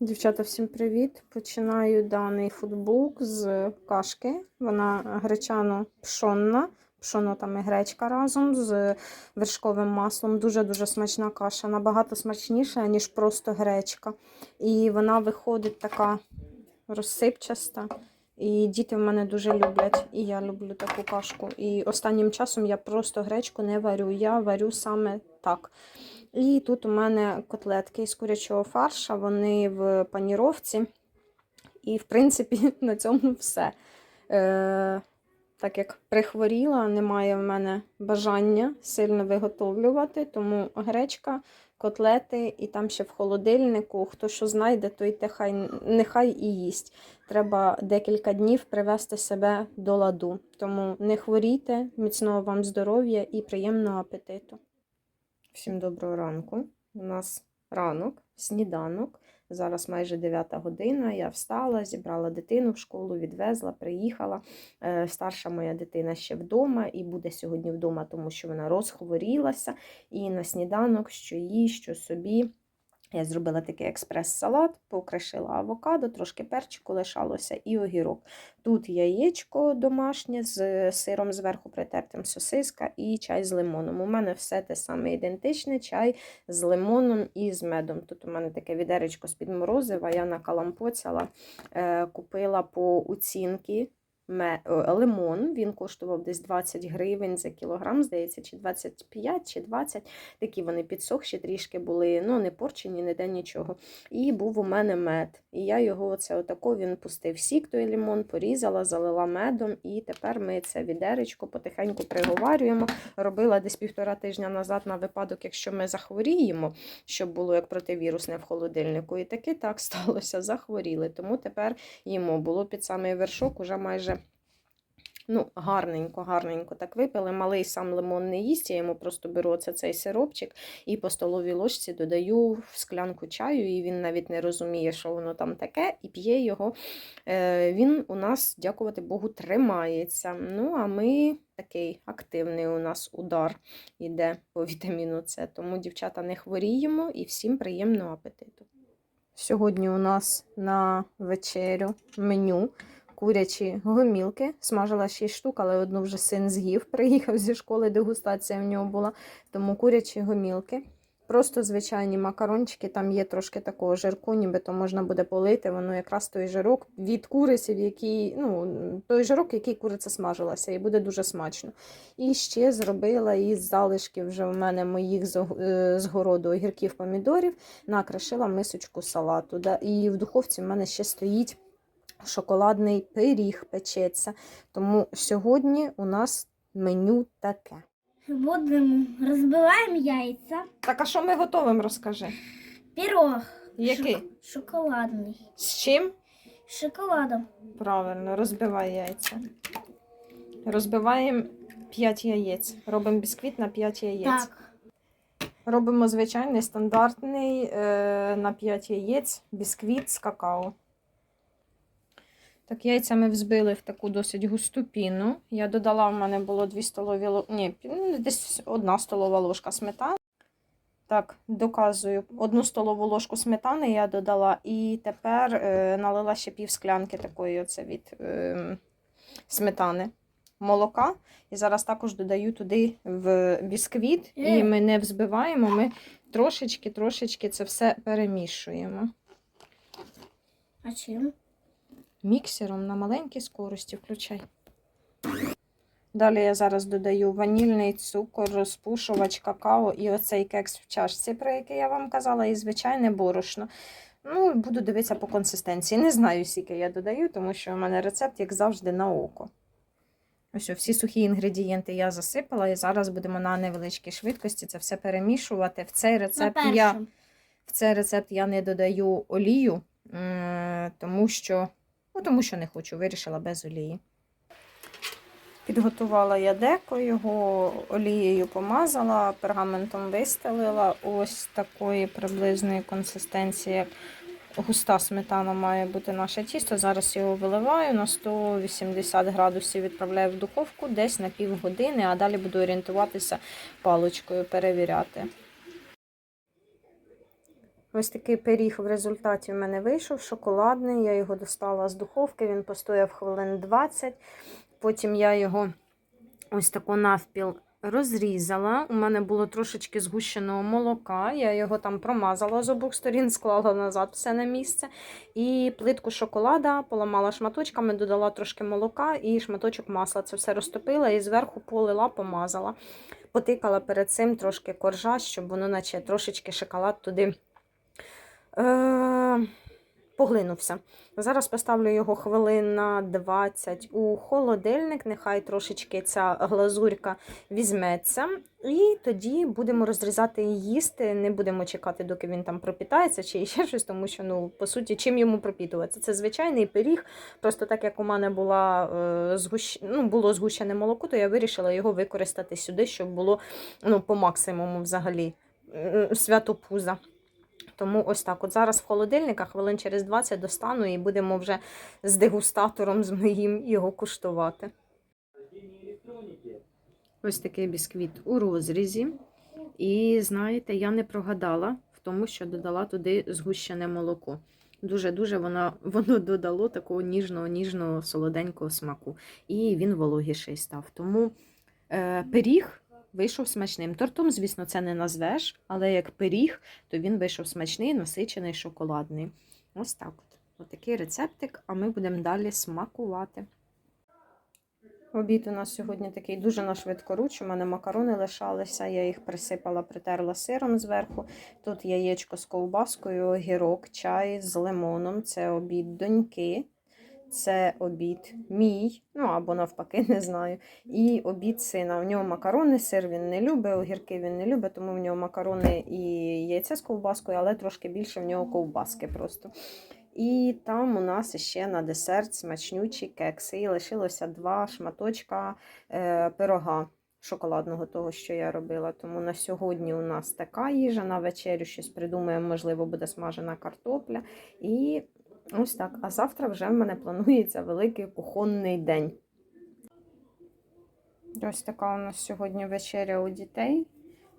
Дівчата, всім привіт! Починаю даний футболк з кашки. Вона гречано-пшонна. Пшоно там і гречка разом з вершковим маслом. Дуже-дуже смачна каша. Набагато смачніша, ніж просто гречка. І вона виходить така розсипчаста. І діти в мене дуже люблять. І я люблю таку кашку. І останнім часом я просто гречку не варю. Я варю саме так. І тут у мене котлетки з курячого фарша, вони в паніровці. І, в принципі, на цьому все. Е, Так як прихворіла, немає в мене бажання сильно виготовлювати, тому гречка, котлети і там ще в холодильнику. Хто що знайде, той техай, нехай і їсть. Треба декілька днів привести себе до ладу. Тому не хворійте, міцного вам здоров'я і приємного апетиту. Всім доброго ранку. У нас ранок, сніданок. Зараз майже 9 година. Я встала, зібрала дитину в школу, відвезла, приїхала. Е, Старша моя дитина ще вдома і буде сьогодні вдома, тому що вона розхворілася. І на сніданок, що їй, що собі. Я зробила такий експрес-салат, покришила авокадо, трошки перчику лишалося і огірок. Тут яєчко домашнє з сиром зверху притертим сосиска і чай з лимоном. У мене все те саме ідентичне: чай з лимоном і з медом. Тут у мене таке відеречко з-під морозива, я накалампоцяла, е, купила по оцінки е, лимон. Він коштував десь 20 гривень за кілограм, здається, чи 25, чи 20. Такі вони підсохші трішки були, ну не порчені, ніде нічого. І був у мене мед. І я його оце отако він пустив сік, той лимон, порізала, залила медом. І тепер ми це відеречко потихеньку приговарюємо. Робила десь півтора тижня назад на випадок, якщо ми захворіємо, щоб було як противірусне в холодильнику. І таки так сталося, захворіли. Тому тепер їмо. Було під самий вершок, уже майже. Ну, гарненько, гарненько так випили. Малий сам лимон не їсть, я йому просто беру оце цей сиропчик і по столовій ложці додаю в склянку чаю, і він навіть не розуміє, що воно там таке, і п'є його. Е, Він у нас, дякувати Богу, тримається. Ну, а ми такий активний у нас удар йде по вітаміну С. Тому, дівчата, не хворіємо і всім приємного апетиту. Сьогодні у нас на вечерю меню курячі гомілки. Смажила 6 штук, але одну вже син з'їв. Приїхав зі школи, дегустація в нього була. Тому курячі гомілки. Просто звичайні макарончики, там є трошки такого жирку, нібито можна буде полити. Воно якраз той жирок від куриці, в який, ну, той жирок, який куриця смажилася, і буде дуже смачно. І ще зробила із залишків вже в мене моїх е, з городу огірків помідорів, накришила мисочку салату. Да, І в духовці в мене ще стоїть шоколадний пиріг печеться. Тому сьогодні у нас меню таке. Будемо розбиваємо яйця. Так, а що ми готовимо, розкажи? Пірог. Який? Шоколадний. З чим? З шоколадом. Правильно, розбивай яйця. Розбиваємо 5 яєць. Робимо бісквіт на 5 яєць. Так. Робимо звичайний стандартний е, на 5 яєць бісквіт з какао. Так, яйця ми взбили в таку досить густу піну. Я додала, в мене було 2 столові ло... Ні, ну, десь 1 столова ложка сметани. Так, доказую. Одну столову ложку сметани я додала, і тепер е, налила ще пів склянки такої оце від е, сметани молока. І зараз також додаю туди в бісквіт, і ми не взбиваємо, ми трошечки-трошечки це все перемішуємо. А чим? Міксером на маленькій скорості включай. Далі я зараз додаю ванільний цукор, розпушувач, какао і оцей кекс в чашці, про який я вам казала, і звичайне борошно. Ну, буду дивитися по консистенції. Не знаю, скільки я додаю, тому що у мене рецепт, як завжди, на око. Ось всі сухі інгредієнти я засипала, і зараз будемо на невеличкій швидкості це все перемішувати. В цей рецепт я в цей рецепт я не додаю олію, тому що, ну, тому що не хочу, вирішила без олії. Підготувала я деко, його олією помазала, пергаментом вистелила. Ось такої приблизної консистенції, як густа сметана має бути наше тісто. Зараз його виливаю на 180 градусів, відправляю в духовку десь на півгодини, а далі буду орієнтуватися паличкою, перевіряти. Ось такий пиріг в результаті в мене вийшов, шоколадний. Я його достала з духовки, він постояв хвилин 20. Потім я його ось тако навпіл розрізала. У мене було трошечки згущеного молока. Я його там промазала з обох сторін, склала назад все на місце. І плитку шоколада поламала шматочками, додала трошки молока і шматочок масла. Це все розтопила і зверху полила, помазала. Потикала перед цим трошки коржа, щоб воно, наче трошечки шоколад туди е- поглинувся. Зараз поставлю його хвилин на 20 у холодильник. Нехай трошечки ця глазурька візьметься. І тоді будемо розрізати і їсти. Не будемо чекати, доки він там пропітається чи ще щось, тому що, ну, по суті, чим йому пропітуватися? Це звичайний пиріг. Просто так як у мене була, е, згущ... ну, було згущене молоко, то я вирішила його використати сюди, щоб було ну, по максимуму взагалі свято пуза. Тому ось так. От зараз в холодильниках хвилин через 20 достану і будемо вже з дегустатором з моїм його куштувати. Ось такий бісквіт у розрізі. І знаєте, я не прогадала в тому, що додала туди згущене молоко. Дуже-дуже воно, воно додало такого ніжного, ніжного, солоденького смаку. І він вологіший став. Тому е, пиріг вийшов смачним. Тортом, звісно, це не назвеш, але як пиріг, то він вийшов смачний, насичений, шоколадний. Ось так от. Ось такий рецептик, а ми будемо далі смакувати. Обід у нас сьогодні такий дуже на швидкоруч. У мене макарони лишалися, я їх присипала, притерла сиром зверху. Тут яєчко з ковбаскою, огірок, чай з лимоном. Це обід доньки. Це обід мій, ну або навпаки, не знаю. І обід сина. У нього макарони, сир він не любить, огірки він не любить, тому в нього макарони і яйця з ковбаскою, але трошки більше в нього ковбаски просто. І там у нас ще на десерт смачнючі кекси. І лишилося два шматочка е, пирога шоколадного, того, що я робила. Тому на сьогодні у нас така їжа, на вечерю щось придумаємо, можливо, буде смажена картопля. І ось так. А завтра вже в мене планується великий кухонний день. Ось така у нас сьогодні вечеря у дітей.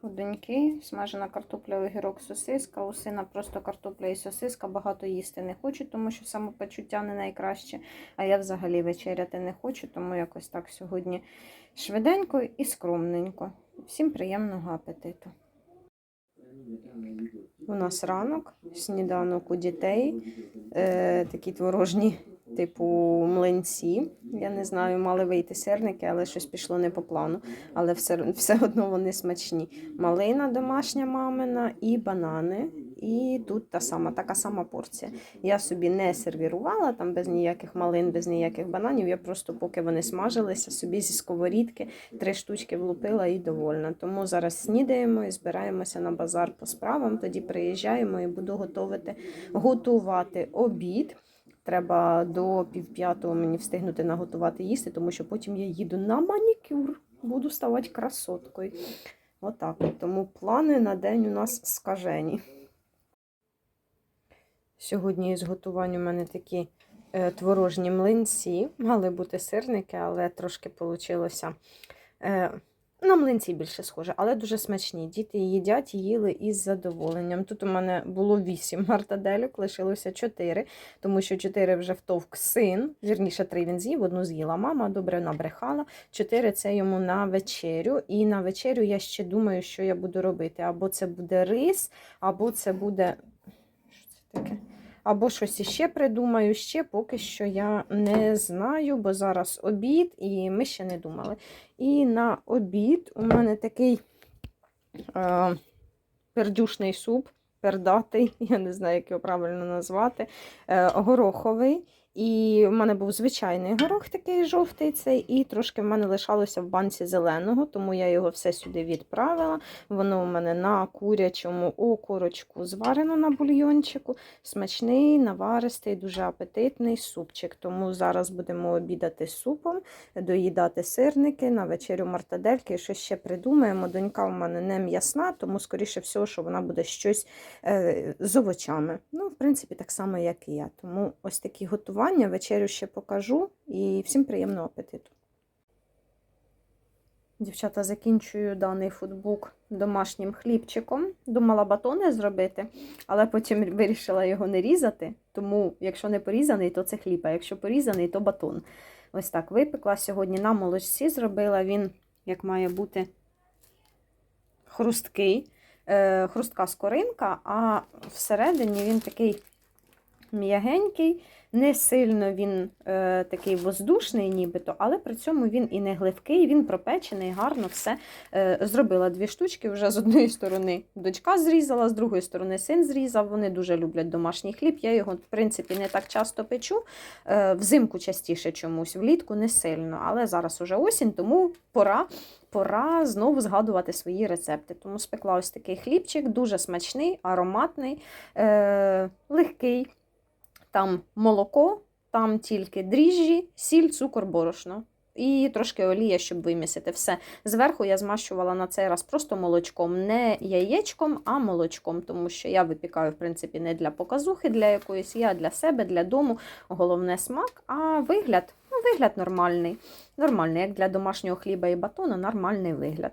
У доньки смажена картопля, огірок, сосиска. У сина просто картопля і сосиска. Багато їсти не хочу, тому що самопочуття не найкраще. А я взагалі вечеряти не хочу, тому якось так сьогодні швиденько і скромненько. Всім приємного апетиту. У нас ранок, сніданок у дітей, е, такі творожні, типу млинці. Я не знаю, мали вийти сирники, але щось пішло не по плану. Але все, все одно вони смачні. Малина домашня мамина і банани. І тут та сама, така сама порція. Я собі не сервірувала там без ніяких малин, без ніяких бананів. Я просто, поки вони смажилися, собі зі сковорідки три штучки влупила і довольна. Тому зараз снідаємо і збираємося на базар по справам. Тоді приїжджаємо і буду готувати, готувати обід. Треба до півп'ятого мені встигнути наготувати їсти, тому що потім я їду на манікюр, буду ставати красоткою. Отак. от. Тому плани на день у нас скажені. Сьогодні із готувань у мене такі е, творожні млинці. Мали бути сирники, але трошки вийшло. Е, на млинці більше схоже, але дуже смачні. Діти їдять, їли із задоволенням. Тут у мене було 8 мартадельок, лишилося 4, тому що 4 вже втовк син. Вірніше, 3 він з'їв, одну з'їла мама, добре набрехала. 4 це йому на вечерю. І на вечерю я ще думаю, що я буду робити. Або це буде рис, або це буде. Що це таке? Або щось іще придумаю, ще поки що я не знаю, бо зараз обід і ми ще не думали. І на обід у мене такий е, пердюшний суп, пердатий, я не знаю, як його правильно назвати, е, гороховий. І в мене був звичайний горох такий жовтий цей, і трошки в мене лишалося в банці зеленого, тому я його все сюди відправила. Воно у мене на курячому окорочку зварено на бульйончику. Смачний, наваристий, дуже апетитний супчик. Тому зараз будемо обідати супом, доїдати сирники, на вечерю мартадельки щось ще придумаємо. Донька у мене не м'ясна, тому, скоріше всього, що вона буде щось е, з овочами. Ну, в принципі, так само, як і я. Тому ось такі готування. Вечерю ще покажу і всім приємного апетиту. Дівчата, закінчую даний футбук домашнім хлібчиком. Думала батони зробити, але потім вирішила його не різати. Тому, якщо не порізаний, то це хліб, а якщо порізаний, то батон. Ось так випекла сьогодні на молочці. Зробила він, як має бути, хрусткий, е, хрустка скоринка, а всередині він такий м'ягенький, не сильно він е, такий воздушний, нібито, але при цьому він і не гливкий, він пропечений, гарно все. Е, зробила дві штучки вже з одної сторони дочка зрізала, з другої сторони син зрізав. Вони дуже люблять домашній хліб. Я його, в принципі, не так часто печу. Е, взимку частіше чомусь, влітку не сильно. Але зараз уже осінь, тому пора. Пора знову згадувати свої рецепти. Тому спекла ось такий хлібчик, дуже смачний, ароматний, е, легкий. Там молоко, там тільки дріжджі, сіль, цукор, борошно. І трошки олія, щоб вимісити все. Зверху я змащувала на цей раз просто молочком, не яєчком, а молочком, тому що я випікаю, в принципі, не для показухи, для якоїсь, я для себе, для дому. Головне смак, а вигляд, ну, вигляд нормальний. Нормальний, як для домашнього хліба і батону, нормальний вигляд.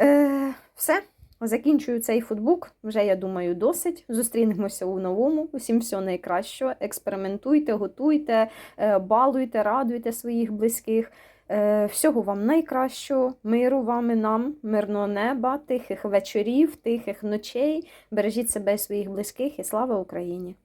Е, все. Закінчую цей футбук. Вже, я думаю, досить. Зустрінемося у новому. Усім всього найкращого. Експериментуйте, готуйте, е, балуйте, радуйте своїх близьких. Е, Всього вам найкращого, миру вам і нам, мирного неба, тихих вечорів, тихих ночей. Бережіть себе і своїх близьких і слава Україні!